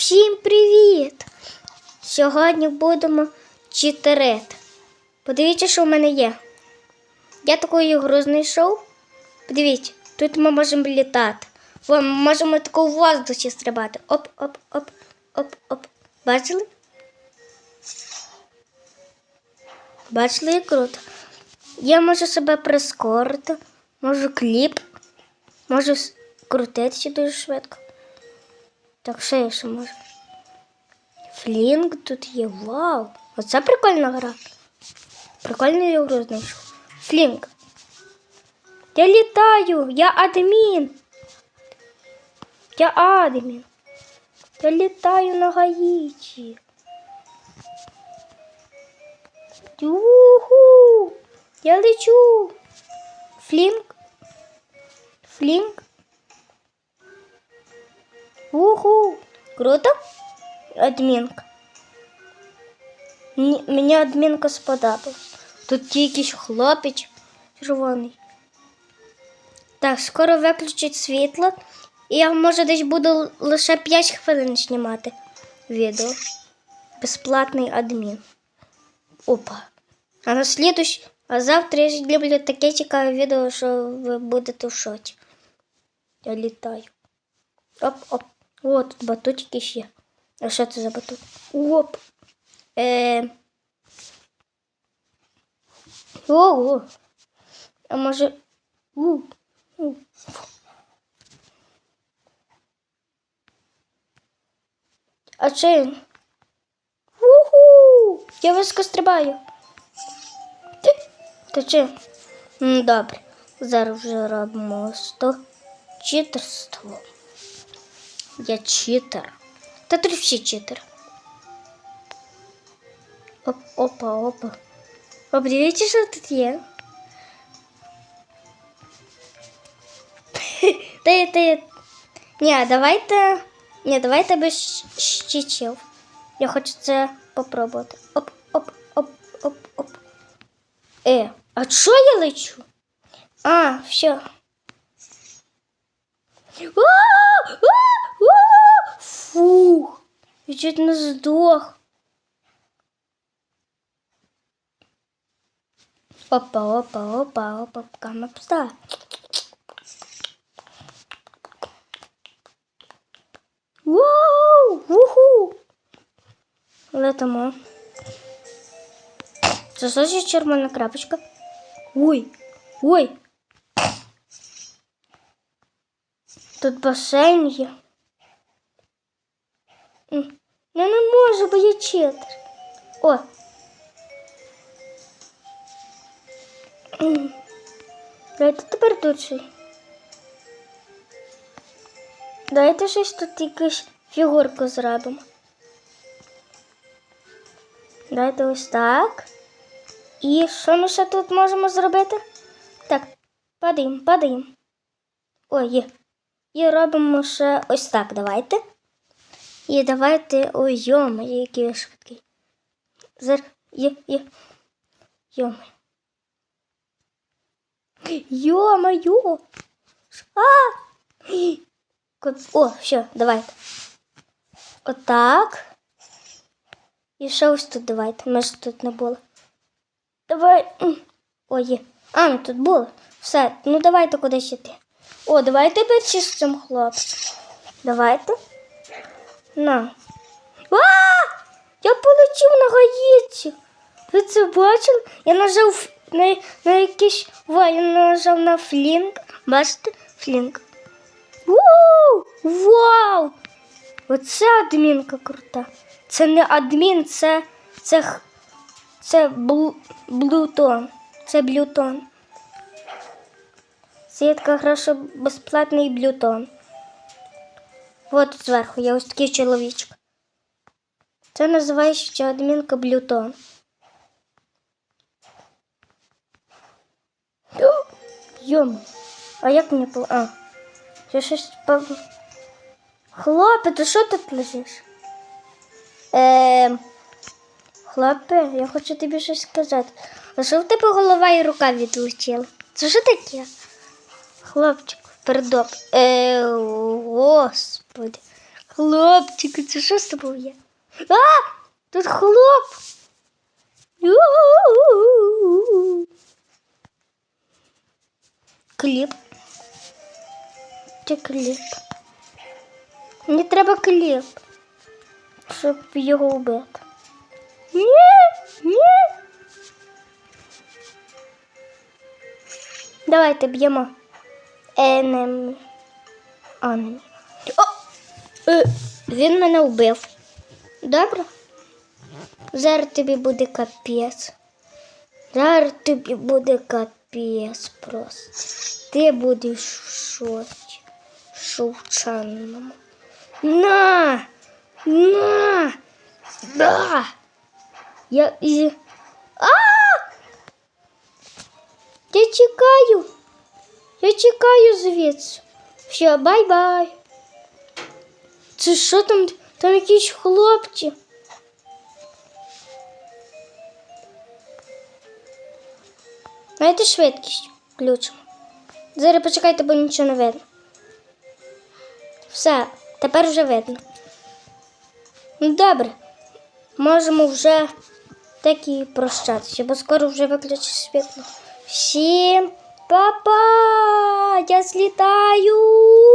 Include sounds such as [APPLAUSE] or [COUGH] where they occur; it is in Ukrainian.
Всім привіт! Сьогодні будемо читерити. Подивіться, що в мене є. Я таку ігру знайшов. Подивіться, тут ми можемо літати. Ми можемо таку в стрибати. Оп, оп, оп, оп, оп. Бачили? Бачили, як круто. Я можу себе прискорити, можу кліп, можу крутитися дуже швидко. Так, що я ще можу? Флінг тут є. Вау! Оце прикольна гра. Прикольну ігру знайшов. Флінг. Я літаю, я адмін. Я адмін. Я літаю на Гаїті. Юху! Я лечу. Флінг. Флінг. Уху! Круто? Адмінка. Мені, адмінка сподобалась. Тут якийсь хлопець червоний. Так, скоро виключать світло. І я, може, десь буду лише 5 хвилин знімати відео. Безплатний адмін. Опа. А на слідуч... А завтра я зроблю таке цікаве відео, що ви будете в шоці. Я літаю. Оп, оп. О, тут батутики ще. А що це за батут? Оп. Е... Ого. А може. У. У. А чи він? Уху! Я високо стрибаю. Ти чи? М, Добре. Зараз вже робимо 100 читерство. Я читер. Та тут всі читер. Оп, опа, опа. Оп, дивіться, що тут є. Ти, [LAUGHS] ти. Ні, давайте. Ні, давайте без щічів. Я хочу це попробувати. Оп, оп, оп, оп, оп. Е, а що я лечу? А, все. А, а, а! Фух, Я чуть не здох. Опа, опа, опа, опа, камапста. Вау! Уху! Летимо. Це що за червона крапочка? Ой! Ой! Тут басейн є. М, Я не можу, бо я читер. О! М. Дайте тепер тут щось. Дайте щось тут якусь фігурку зробимо. Дайте ось так. І що ми ще тут можемо зробити? Так, падаємо, падаємо. Ой, є. І робимо ще ось так, давайте. І давайте. Ой, йома, який я швидкий. Зар... Є, є. Йома. Йо-моє! А! О, все, давайте. Отак. І ще ось тут давайте. Ми ж тут не було. Давай. Ой, є. А, ми тут були. Все, ну давайте кудись йти. О, давайте перші з. Давайте. На. А! Я полетів на гаїці. Ви це бачили? Я нажав на, на якийсь. Ва, я нажав на флінк. Бачите? Флінк. Вау! Вау! Оце адмінка крута. Це не адмін, це. Це. Це блу, блютон. Це блютон. Це така гра, що безплатний блютон. От зверху є ось такий чоловічок. Це називається адмінка блютон. Йом. А як мені по. А. Я щось. Хлопе, ти що тут лежиш? Ем. Хлопе, я хочу тобі щось сказати. А що в тебе голова і рука відлетіла? Це що таке? Хлопчик, передоп. Е, господи. Хлопчики, це що з тобою є? А! Тут хлоп. Кліп. Це кліп. Мені треба кліп, щоб його вбити. Ні, ні. Давайте б'ємо. Енемі. Анемі. О! Е, він мене вбив. Добре? Зараз тобі буде капець. Зараз тобі буде капець просто. Ти будеш шоці. Шовчаному. На! На! Да! Я і. А! Я чекаю. Я чекаю звідси. Все, бай-бай. Це що там? Там якісь хлопці. Знаєте швидкість ключом. Зараз почекайте, бо нічого не видно. Все, тепер вже видно. Ну, Добре. Можемо вже так і прощатися, бо скоро вже виключить світло. Всім па-па! Я злітаю!